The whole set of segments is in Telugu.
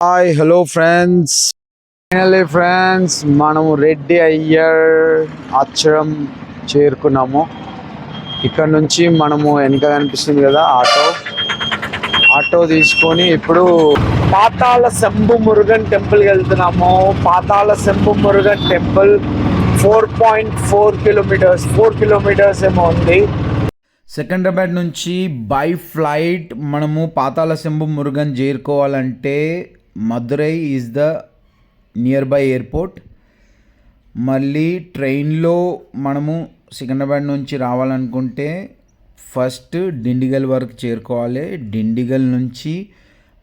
Hi hello friends finally friends మనము రెడ్డి అయ్యర్ ఆశ్చర్యం చేరుకున్నాము. ఇక్కడ నుంచి మనము వెనక కనిపిస్తుంది కదా ఆటో. ఆటో తీసుకొని ఇప్పుడు పాతాళ శంభు మురుగన్ టెంపుల్కి వెళ్తున్నాము. Patala Shambhu Murugan temple four point four kilometres four kilometres ఏమో ఉంది. సికింద్రాబాద్ నుంచి బై ఫ్లైట్ మనము పాతాళ శంభు మురుగన్ చేరుకోవాలంటే Madurai is the nearby airport. మళ్ళీ ట్రైన్లో మనము సికింద్రాబాద్ నుంచి రావాలనుకుంటే ఫస్ట్ డిండిగల్ వరకు చేరుకోవాలి. డిండిగల్ నుంచి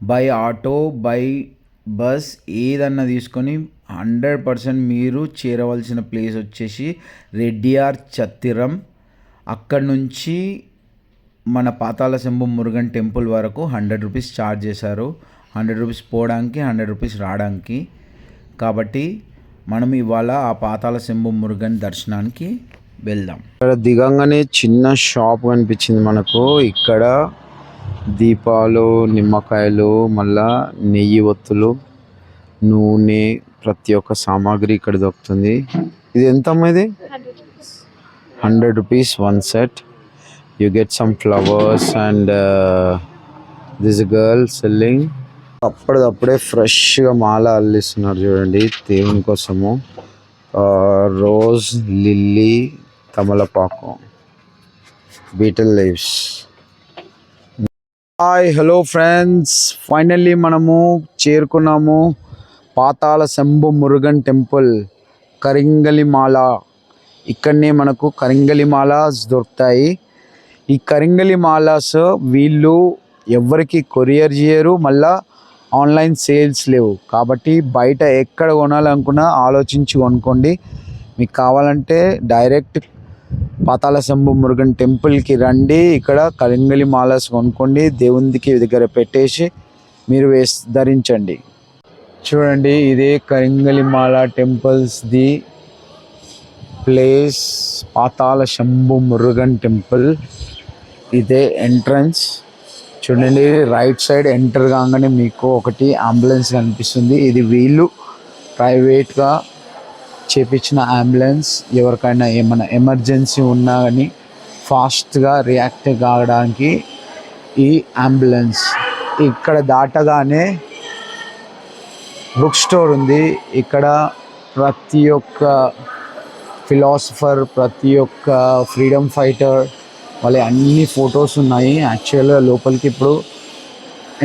బై ఆటో బై బస్ ఏదన్నా తీసుకొని హండ్రెడ్ పర్సెంట్ మీరు చేరవలసిన ప్లేస్ వచ్చేసి రెడ్డియార్ చత్తిరం. అక్కడి నుంచి మన పాతాల శంభు మురుగన్ టెంపుల్ వరకు హండ్రెడ్ రూపీస్ ఛార్జ్ చేశారు. హండ్రెడ్ రూపీస్ పోవడానికి హండ్రెడ్ రూపీస్ రావడానికి. కాబట్టి మనం ఇవాళ ఆ పాతాల శంభు మురుగన్ దర్శనానికి వెళ్దాం. ఇక్కడ దిగంగానే చిన్న షాప్ కనిపించింది మనకు. ఇక్కడ దీపాలు నిమ్మకాయలు మళ్ళా నెయ్యి ఒత్తులు నూనె ప్రతి ఒక్క సామాగ్రి ఇక్కడ దొరుకుతుంది. ఇది ఎంత ఇది? Hundred rupees one set. You get some flowers and this girl selling అప్పటిదప్పుడే ఫ్రెష్గా మాల అల్లిస్తున్నారు చూడండి దేవుని కోసము. రోజ్ లిల్లీ తమలపాకు. Betel leaves. Hi hello friends. Finally మనము చేరుకున్నాము. పాతాళ శంభు మురుగన్ టెంపుల్ కరింగలిమాల. ఇక్కడనే మనకు కరింగలిమాలాస్ దొరుకుతాయి. ఈ కరింగలిమాలాస్ వీళ్ళు ఎవరికి కొరియర్ చేయరు మళ్ళా ఆన్లైన్ సేల్స్ లేవు. కాబట్టి బయట ఎక్కడ కొనాలనుకున్నా ఆలోచించి కొనుక్కోండి. మీకు కావాలంటే డైరెక్ట్ పాతాళ శంభు మురుగన్ టెంపుల్కి రండి. ఇక్కడ కలింగలి మాలస్ కొనుక్కోండి. దేవునికి దగ్గర పెట్టేసి మీరు వేసి ధరించండి. చూడండి ఇదే Karingalimala temples the place Patala Shambhu Murugan temple ఇదే ఎంట్రన్స్ చూడండి రైట్ సైడ్ ఎంటర్ కాగానే మీకు ఒకటి అంబులెన్స్ కనిపిస్తుంది. ఇది వీళ్ళు ప్రైవేట్గా చేపించిన అంబులెన్స్ ఎవరికైనా ఏమైనా ఎమర్జెన్సీ ఉన్నా కానీ ఫాస్ట్గా రియాక్ట్ కావడానికి ఈ అంబులెన్స్. ఇక్కడ దాటగానే బుక్ స్టోర్ ఉంది. ఇక్కడ ప్రతి ఒక్క ఫిలాసఫర్ ప్రతి ఒక్క ఫ్రీడమ్ ఫైటర్ వాళ్ళ అన్ని ఫొటోస్ ఉన్నాయి. యాక్చువల్గా లోపలికి ఇప్పుడు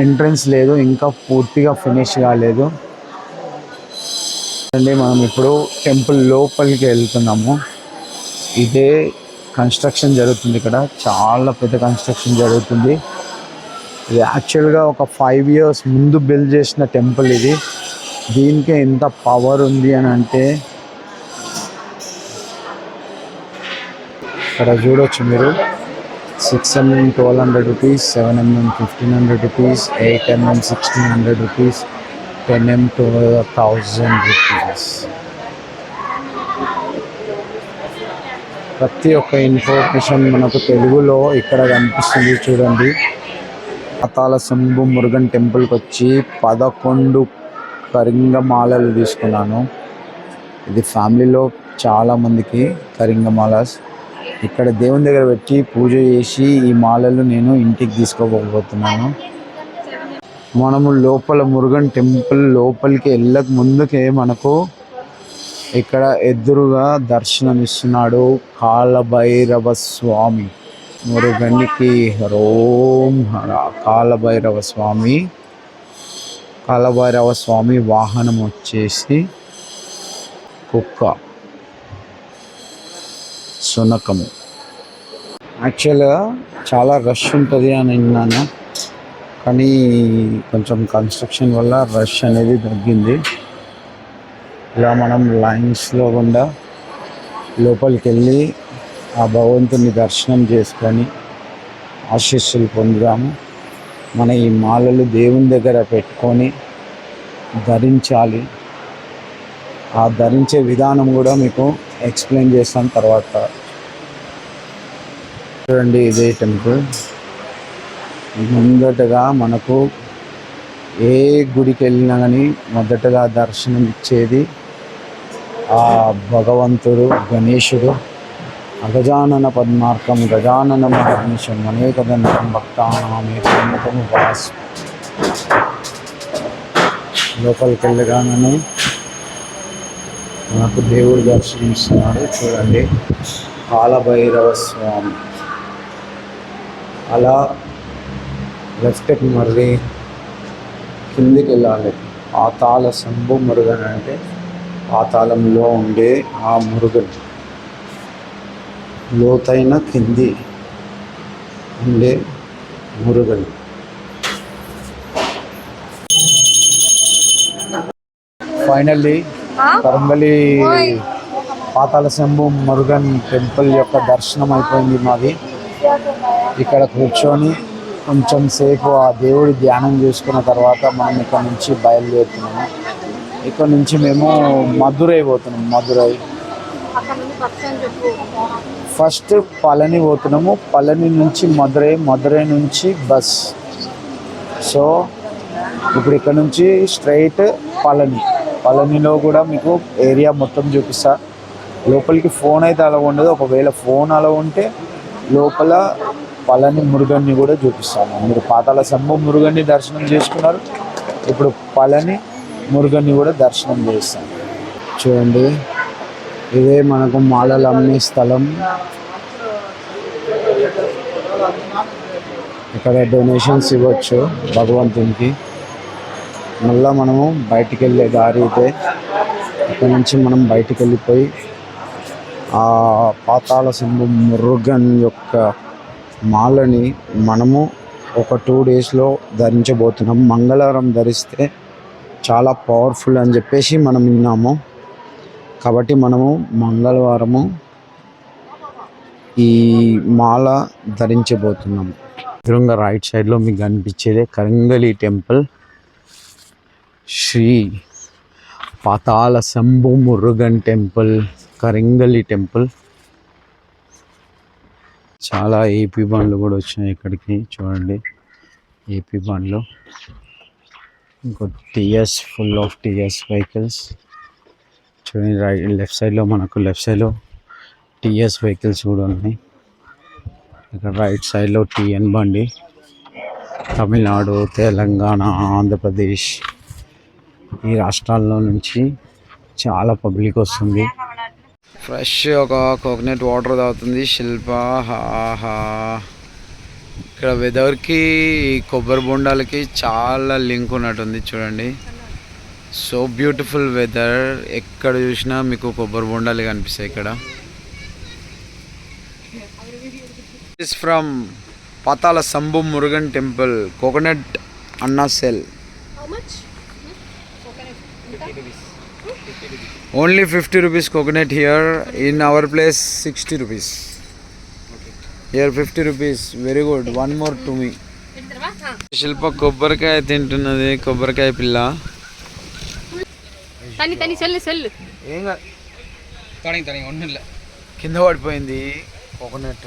ఎంట్రన్స్ లేదు. ఇంకా పూర్తిగా ఫినిష్ కాలేదు. అండి మనం ఇప్పుడు టెంపుల్ లోపలికి వెళ్తున్నాము. ఇదే కన్స్ట్రక్షన్ జరుగుతుంది ఇక్కడ. చాలా పెద్ద కన్స్ట్రక్షన్ జరుగుతుంది. ఇది యాక్చువల్గా ఒక ఫైవ్ ఇయర్స్ ముందు బిల్డ్ చేసిన టెంపుల్ ఇది. దీనికి ఎంత పవర్ ఉంది అని అంటే ఇక్కడ చూడొచ్చు మీరు. Six MM twelve hundred rupees seven MM fifteen hundred rupees eight MM sixteen hundred rupees. Ten M a thousand rupees ప్రతి ఒక్క ఇన్ఫర్మేషన్ మనకు తెలుగులో ఇక్కడ కనిపిస్తుంది చూడండి. పాతాళ శంభు మురుగన్ టెంపుల్కి వచ్చి పదకొండు కరింగమాలలు తీసుకున్నాను. ఇది ఫ్యామిలీలో చాలామందికి కరింగమాలాస్. ఇక్కడ దేవుని దగ్గర పెట్టి పూజ చేసి ఈ మాలలు నేను ఇంటికి తీసుకోబోతున్నాను మనము లోపల మురుగన్ టెంపుల్ లోపలికి వెళ్ళక ముందుకే మనకు ఇక్కడ ఎదురుగా దర్శనమిస్తున్నాడు కాలభైరవ స్వామి. మురుగనికి రోం కాలభైరవ స్వామి. కాలభైరవ స్వామి వాహనం వచ్చేసి కుక్క శునకము యాక్చువల్గా చాలా రష్ ఉంటుంది అని విన్నాను. కానీ కొంచెం కన్స్ట్రక్షన్ వల్ల రష్ అనేది తగ్గింది. ఇలా మనం లైన్స్లో గుండా లోపలికి వెళ్ళి ఆ భగవంతుని దర్శనం చేసుకొని ఆశీస్సులు పొందుదాము. మన ఈ మాలలు దేవుని దగ్గర పెట్టుకొని ధరించాలి. ఆ ధరించే విధానం కూడా మీకు ఎక్స్ప్లెయిన్ చేస్తాను తర్వాత. చూడండి ఇదే టెంపుల్ ముందటగా మనకు ఏ గుడికి వెళ్ళినా కానీ మొదటగా దర్శనం ఇచ్చేది ఆ భగవంతుడు గణేశుడు. అగజానన పద్మార్కం గజానన మహర్నిశం అనేకదంతం భక్తానామేకము వాస్ లోపలికి వెళ్ళగానే మనకు దేవుడు దర్శనమిస్తున్నాడు. చూడండి. కాలభైరవ స్వామి. అలా లెఫ్ట్కి మళ్ళీ కిందికి వెళ్ళాలి పాతాళ శంభు మురుగన్ అంటే పాతాళంలో ఉండే ఆ మురుగన్ లోతైన కింది ఉండే మురుగన్ ఫైనల్లీ కరంబలి పాతాళ శంభు మురుగన్ టెంపుల్ యొక్క దర్శనం అయిపోయింది మాది. ఇక్కడ కూర్చొని కొంచెం సేపు ఆ దేవుడి ధ్యానం చేసుకున్న తర్వాత మనం ఇక్కడ నుంచి బయలుదేరుతున్నాము. ఇక్కడ నుంచి మేము మధురై పోతున్నాం మధురై. ఫస్ట్ పళని పోతున్నాము పళని నుంచి మధురై మధురై నుంచి బస్. సో ఇప్పుడు ఇక్కడ నుంచి స్ట్రైట్ పళని. పళనిలో కూడా మీకు ఏరియా మొత్తం చూపిస్తా. లోపలికి ఫోన్ అయితే అలా ఉండదు. ఒకవేళ ఫోన్ అలా ఉంటే లోపల పళని మురుగన్ని కూడా చూపిస్తాను. మీరు పాతాల శంభు మురుగన్ని దర్శనం చేసుకున్నారు. ఇప్పుడు పళని మురుగన్ని కూడా దర్శనం చేస్తాను. చూడండి ఇదే మనకు మాలలు అమ్మే స్థలం. ఇక్కడ డొనేషన్స్ ఇవ్వచ్చు భగవంతునికి. మళ్ళా మనము బయటికి వెళ్ళే దారి అయితే ఇక్కడ నుంచి మనం బయటికి వెళ్ళిపోయి ఆ పాతాళ సింహం మురుగన్ యొక్క మాలని మనము ఒక టూ డేస్లో ధరించబోతున్నాం. మంగళవారం ధరిస్తే చాలా పవర్ఫుల్ అని చెప్పేసి మనం విన్నాము. కాబట్టి మనము మంగళవారము ఈ మాల ధరించబోతున్నాము ఎదురుగా రైట్ సైడ్లో మీకు కనిపించేదే Karangali temple. Shri Patala Shambhu Murugan temple Karingali temple. చాలా ఏపీ బండ్లు కూడా వచ్చినాయి ఇక్కడికి చూడండి. ఏపీ బండ్లు ఇంకో TS full of TS vehicles చూడండి రైట్ లెఫ్ట్ సైడ్లో మనకు లెఫ్ట్ సైడ్లో టీఎస్ వెహికల్స్ కూడా ఉన్నాయి. ఇక్కడ రైట్ సైడ్లో టీఎన్ బండి. తమిళనాడు తెలంగాణ ఆంధ్రప్రదేశ్ ఈ రాష్ట్రాల్లో నుంచి చాలా పబ్లిక్ వస్తుంది. ఫ్రెష్ ఒక కోకోనట్ వాటర్ తాగుతుంది. శిల్ప హాహా ఇక్కడ వెదర్కి కొబ్బరి బొండాలకి చాలా లింక్ ఉన్నట్టుంది చూడండి. So beautiful weather. ఎక్కడ చూసినా మీకు కొబ్బరి బొండాలు కనిపిస్తాయి ఇక్కడ. Is from Patala Shambhu Murugan temple. Coconut అన్నా sell. How much only fifty rupees coconut here in our place sixty rupees. Here fifty rupees. Very good. One more to me. Shilpa కొబ్బరికాయ తింటున్నది. కొబ్బరికాయ పిల్ల. తని తని సెల్ సెల్ ఏం కింద పడిపోయింది. కోకోనట్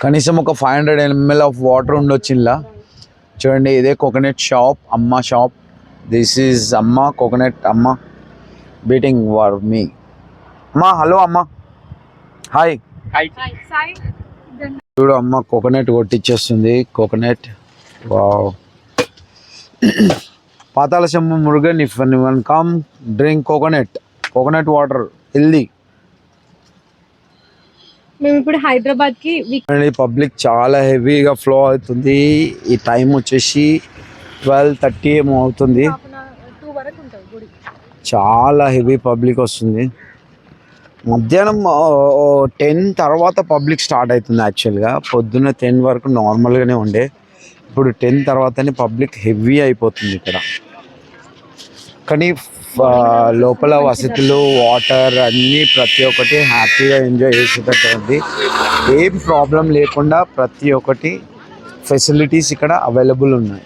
కనీసం ఒక five hundred ml of water ఉండొచ్చు ఇలా చూడండి ఇదే కోకోనట్ షాప్ అమ్మ షాప్ దిస్ ఈజ్ అమ్మ కోకోనట్ అమ్మ బీటింగ్ ఫర్ మీ అమ్మా హలో అమ్మ. హాయ్ చూడు అమ్మ coconut కొట్టిచ్చేస్తుంది. Coconut wow Patala Shambhu Murugan if one come drink coconut coconut water healthy మేము ఇప్పుడు హైదరాబాద్కి పబ్లిక్ చాలా హెవీగా ఫ్లో అవుతుంది. ఈ టైం వచ్చేసి ట్వెల్వ్ థర్టీ ఏమో అవుతుంది. చాలా హెవీ పబ్లిక్ వస్తుంది. మధ్యాహ్నం టెన్ తర్వాత పబ్లిక్ స్టార్ట్ అవుతుంది యాక్చువల్గా పొద్దున్న టెన్ వరకు నార్మల్గానే ఉండే. ఇప్పుడు టెన్ తర్వాతనే పబ్లిక్ హెవీ అయిపోతుంది ఇక్కడ. కానీ లోపల వసతులు వాటర్ అన్నీ ప్రతి ఒక్కటి హ్యాపీగా ఎంజాయ్ చేసేటట్టు ఉంది ఏం ప్రాబ్లం లేకుండా ప్రతి ఒక్కటి ఫెసిలిటీస్ ఇక్కడ అవైలబుల్ ఉన్నాయి.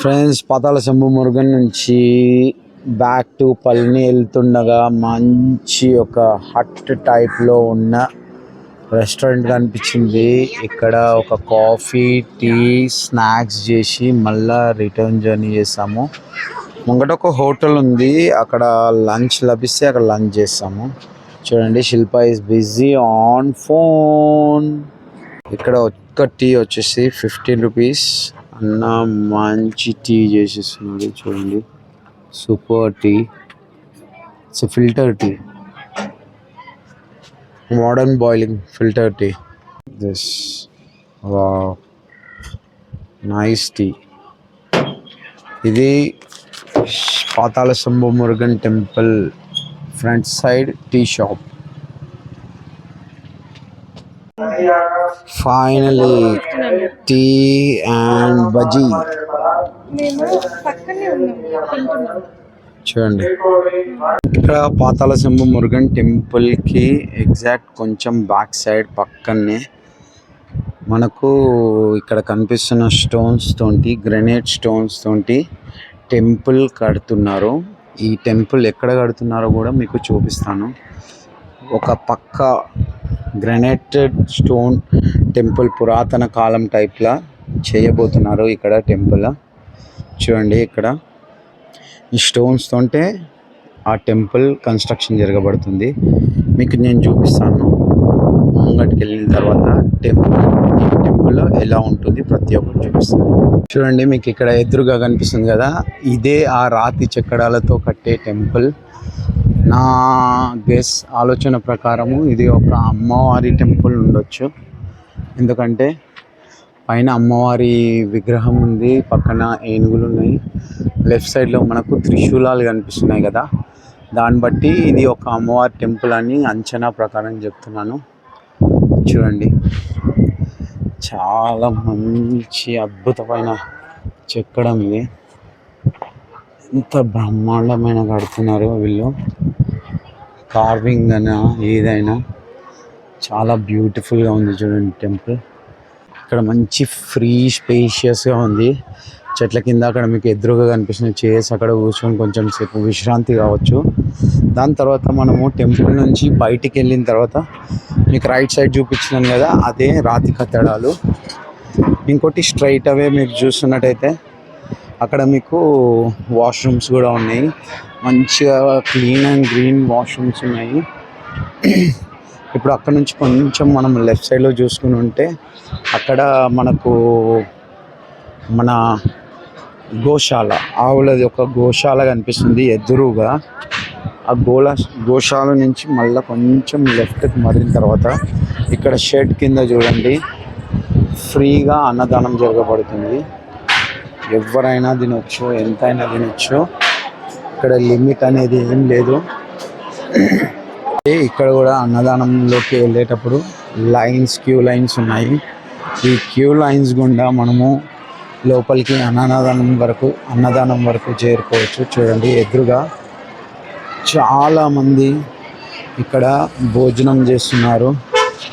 ఫ్రెండ్స్ పాతాల శంభు మురుగన్ నుంచి బ్యాక్ టు పల్ని వెళ్తుండగా మంచి ఒక హట్ టైప్లో ఉన్న రెస్టారెంట్ కనిపించింది. ఇక్కడ ఒక కాఫీ టీ స్నాక్స్ చేసి మళ్ళీ రిటర్న్ జర్నీ చేసాము. ముంగట ఒక హోటల్ ఉంది. అక్కడ లంచ్ లభిస్తే అక్కడ లంచ్ చేస్తాము. చూడండి Shilpa is busy on phone ఇక్కడ ఒక్క టీ వచ్చేసి ఫిఫ్టీన్ రూపీస్ అన్న మంచి టీ చేసేస్తున్నాడు చూడండి. Super tea it's filter tea modern boiling filter tea this వా నైస్ టీ ఇది Patala Shambhu Murugan temple front side tea shop. Finally tea and bajji. చూడండి. ఇక్కడ పాతాళ శంభు మురుగన్ టెంపుల్కి ఎగ్జాక్ట్ కొంచెం బ్యాక్ సైడ్ పక్కనే మనకు ఇక్కడ కనిపిస్తున్న స్టోన్స్ తోటి గ్రెనేట్ స్టోన్స్ తోటి టెంపుల్ కడుతున్నారు. ఈ టెంపుల్ ఎక్కడ కడుతున్నారో కూడా మీకు చూపిస్తాను. ఒక పక్క గ్రనైటెడ్ స్టోన్ టెంపుల్ పురాతన కాలం టైప్లా చేయబోతున్నారు ఇక్కడ టెంపుల్. చూడండి ఇక్కడ. ఈ స్టోన్స్ తోటే ఆ టెంపుల్ కన్స్ట్రక్షన్ జరగబడుతుంది. మీకు నేను చూపిస్తాను. ముంగటికి వెళ్ళిన తర్వాత టెంపుల్. ఈ ఎలా ఉంటుంది ప్రతి ఒక్కటి చూపిస్తాను చూడండి మీకు ఇక్కడ ఎదురుగా కనిపిస్తుంది కదా ఇదే ఆ రాతి చెక్కడాలతో కట్టే టెంపుల్. నా గెస్ ఆలోచన ప్రకారము ఇది ఒక అమ్మవారి టెంపుల్ ఉండొచ్చు. ఎందుకంటే పైన అమ్మవారి విగ్రహం ఉంది పక్కన ఏనుగులు ఉన్నాయి. లెఫ్ట్ సైడ్లో మనకు త్రిశూలాలు కనిపిస్తున్నాయి కదా దాన్ని బట్టి ఇది ఒక అమ్మవారి టెంపుల్ అని అంచనా ప్రకారం చెప్తున్నాను. చూడండి. చాలా మంచి అద్భుతమైన చెక్కడం ఇది. ఎంత బ్రహ్మాండమైన కడుతున్నారు వీళ్ళు. కార్వింగ్ అయినా ఏదైనా చాలా బ్యూటిఫుల్గా ఉంది చూడండి టెంపుల్. ఇక్కడ మంచి ఫ్రీ స్పేషియస్గా ఉంది. చెట్ల కింద అక్కడ మీకు ఎదురుగా కనిపిస్తున్న చైర్స్ అక్కడ కూర్చొని కొంచెం సేపు విశ్రాంతి కావచ్చు. దాని తర్వాత మనము టెంపుల్ నుంచి బయటికి వెళ్ళిన తర్వాత మీకు రైట్ సైడ్ చూపించినాను కదా అదే రాతి కట్టడాలు. ఇంకోటి స్ట్రైట్ అవే మీరు చూస్తున్నట్టయితే అక్కడ మీకు వాష్రూమ్స్ కూడా ఉన్నాయి. మంచిగా క్లీన్ అండ్ గ్రీన్ వాష్రూమ్స్ ఉన్నాయి. ఇప్పుడు అక్కడ నుంచి కొంచెం మనం లెఫ్ట్ సైడ్లో చూసుకుని ఉంటే అక్కడ మనకు మన గోశాల. ఆవులది ఒక గోశాల కనిపిస్తుంది ఎదురుగా. ఆ గోళ గోశాల నుంచి మళ్ళీ కొంచెం లెఫ్ట్కి మరిన తర్వాత ఇక్కడ షెడ్ కింద చూడండి. ఫ్రీగా అన్నదానం జరగబడుతుంది. ఎవరైనా తినొచ్చు ఎంతైనా తినొచ్చు. ఇక్కడ లిమిట్ అనేది ఏం లేదు. ఇక్కడ కూడా అన్నదానంలోకి వెళ్ళేటప్పుడు లైన్స్ క్యూ లైన్స్ ఉన్నాయి. ఈ క్యూ లైన్స్ గుండా మనము లోపలికి అన్నదానం వరకు అన్నదానం వరకు చేరుకోవచ్చు. చూడండి ఎదురుగా చాలామంది ఇక్కడ భోజనం చేస్తున్నారు.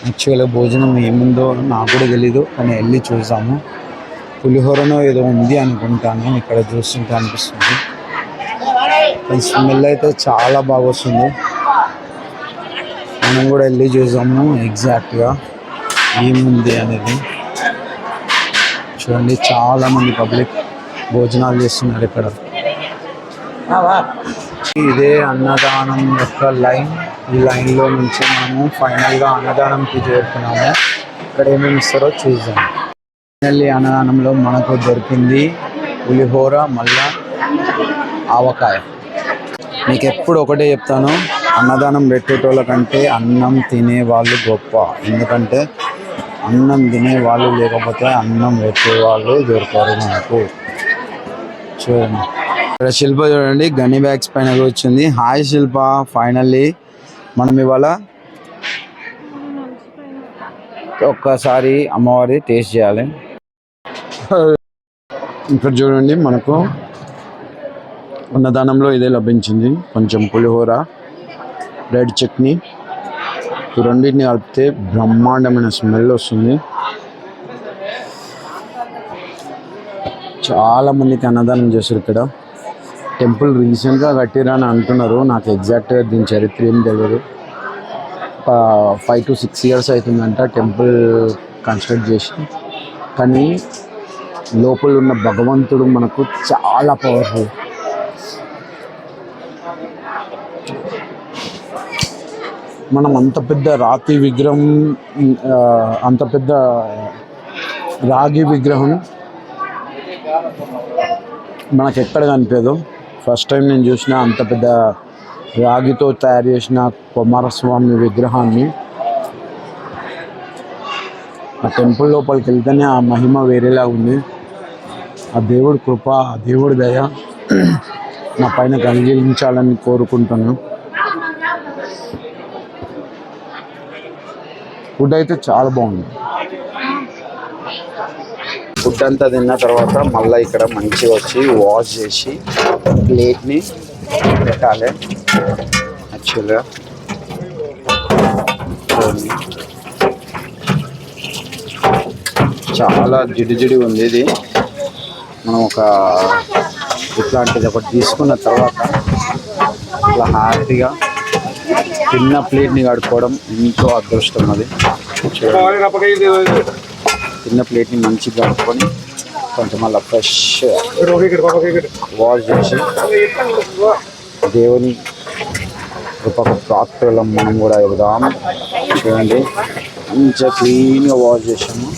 యాక్చువల్గా భోజనం ఏముందో నాకు కూడా తెలీదు కానీ వెళ్ళి చూసాము పులిహోరనో ఏదో ఉంది అనుకుంటాను ఇక్కడ చూస్తుంటే అనిపిస్తుంది. కానీ స్మెల్ అయితే చాలా బాగా వస్తుంది. మనం కూడా వెళ్ళి చూసాము ఎగ్జాక్ట్గా ఏముంది అనేది. చూడండి చాలా మంది పబ్లిక్ భోజనాలు చేస్తున్నారు ఇక్కడ. ఇదే అన్నదానం యొక్క లైన్. ఈ లైన్లో నుంచి మనము ఫైనల్గా అన్నదానంకి చేరుకున్నాము ఇక్కడ ఏమేమి ఇస్తారో చూద్దాం. ఫైనల్లీ అన్నదానంలో మనకు దొరికింది పులిహోర మళ్ళా ఆవకాయ. మీకు ఎప్పుడు ఒకటే చెప్తాను అన్నదానం పెట్టేటోళ్ళ కంటే అన్నం తినే వాళ్ళు గొప్ప. ఎందుకంటే అన్నం తినే వాళ్ళు లేకపోతే అన్నం పెట్టే వాళ్ళు దొరకరు మనకు. చూడండి. ఇక్కడ శిల్ప చూడండి గని బ్యాగ్స్ పైన వచ్చింది హాయ్ శిల్ప ఫైనల్లీ మనం ఇవాళ ఒక్కసారి అమ్మవారి టేస్ట్ చేయాలి. ఇక్కడ చూడండి మనకు ఉన్నదానంలో ఇదే లభించింది. కొంచెం పులిహోర రెడ్ చట్నీ. ఈ రెండింటిని కలిపితే బ్రహ్మాండమైన స్మెల్ వస్తుంది. చాలా మందికి అన్నదానం చేశారు ఇక్కడ. టెంపుల్ రీసెంట్గా కట్టిరని అంటున్నారు. నాకు ఎగ్జాక్ట్గా దీని చరిత్ర ఏం తెలియదు ఫైవ్ టు సిక్స్ ఇయర్స్ అవుతుందంట టెంపుల్ కన్స్ట్రక్ట్ చేసి. కానీ లోపల ఉన్న భగవంతుడు మనకు చాలా పవర్ఫుల్ మనం అంత పెద్ద రాతి విగ్రహం అంత పెద్ద రాగి విగ్రహం మనకు ఎక్కడ కనిపించదు. ఫస్ట్ టైం నేను చూసిన అంత పెద్ద రాగితో తయారు చేసిన కుమారస్వామి విగ్రహాన్ని ఆ టెంపుల్ లోపలికి వెళ్తేనే ఆ మహిమ వేరేలా ఉంది. ఆ దేవుడి కృప ఆ దేవుడి దయ నా పైన కలిగించాలని కోరుకుంటున్నాను. ఫుడ్ అయితే చాలా బాగుంది. ఫుడ్ అంతా తిన్న తర్వాత మళ్ళీ ఇక్కడ మంచిగా వచ్చి వాష్ చేసి ప్లేట్ని పెట్టాలి. యాక్చువల్గా చాలా జిడి జిడి ఉంది ఇది. మనం ఒక ఇట్లాంటిది ఒకటి తీసుకున్న తర్వాత ఇట్లా హ్యాపీగా తిన్న ప్లేట్ని కడుక్కోవడం ఎంతో అదృష్టం అది. చిన్న ప్లేట్ని మంచిగా కడుక్కొని కొంచెం మళ్ళీ ఫ్రెష్ వాష్ చేసి దేవుని కృపకు ప్రాప్తులం మనం కూడా ఇవ్వదాం చూడండి మంచిగా క్లీన్గా వాష్ చేసాము.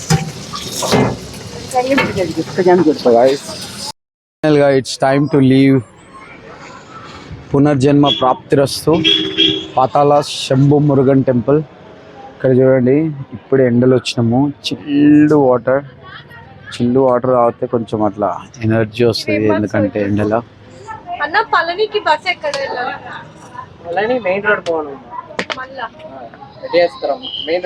ఫైనల్గా ఇట్స్ టైమ్ టు లీవ్ పునర్జన్మ ప్రాప్తిరస్తు. పాతాల శంభు మురుగన్ టెంపుల్. ఇక్కడ చూడండి ఇప్పుడు ఎండలు వచ్చినాము. చిల్డ్ వాటర్ చిల్డ్ వాటర్ తాగితే కొంచెం అట్లా ఎనర్జీ వస్తుంది ఎందుకంటే ఎండలో. అన్న పళనికి బస్ ఎక్కడ మెయిన్ రోడ్ పోను. మళ్ళా. మెయిన్